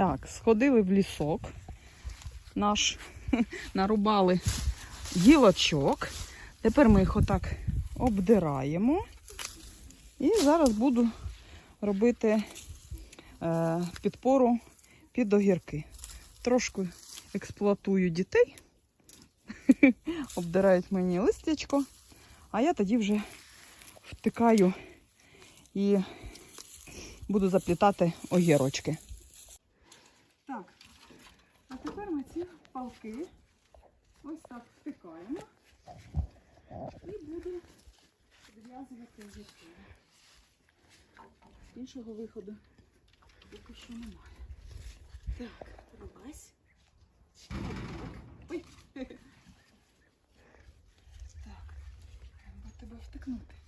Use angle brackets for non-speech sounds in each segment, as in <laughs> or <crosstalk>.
Так, сходили в лісок. Наш <laughs> нарубали гілочок. Тепер ми їх отак обдираємо. І зараз буду робити е, підпору під огірки. Трошки експлуатую дітей, <laughs> обдирають мені листячко, а я тоді вже втикаю і буду заплітати огірочки. Так, а тепер ми ці палки ось так втикаємо і буду зв'язувати огірки. Іншого виходу поки що немає. Так, рубась. Ой. <laughs> Так, треба тебе втикнути.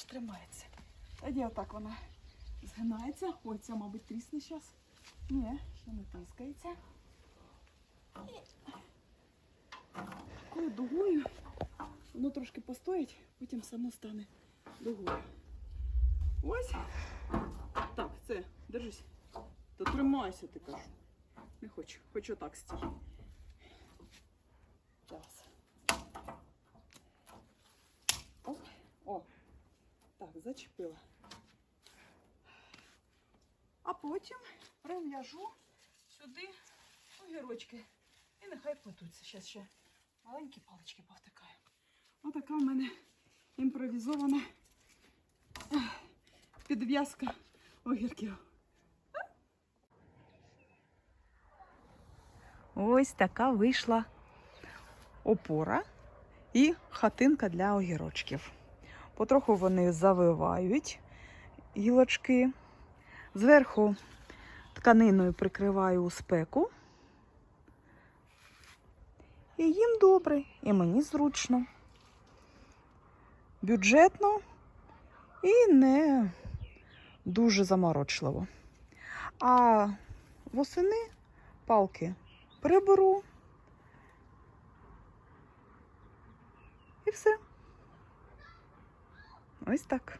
Значить, тримається. Тоді отак вона згинається. Ой, ця, мабуть, трісне зараз. Ні, ще не тискається. Такою дугою. Воно трошки постоїть, потім само стане дугою. Ось. Так, це, держись. Та тримайся, ти кажу. Не хочу. Хочу так стій. Зараз. Оп. О. Так, зачепила. А потім прив'яжу сюди огірочки. І нехай плетуться. Зараз ще маленькі палички повтикаю. Отака в мене імпровізована підв'язка огірків. Ось така вийшла опора і хатинка для огірочків. Потроху вони завивають гілочки. Зверху тканиною прикриваю у спеку. І їм добре, і мені зручно. Бюджетно і не дуже заморочливо. А восени палки приберу. І все. Ось так.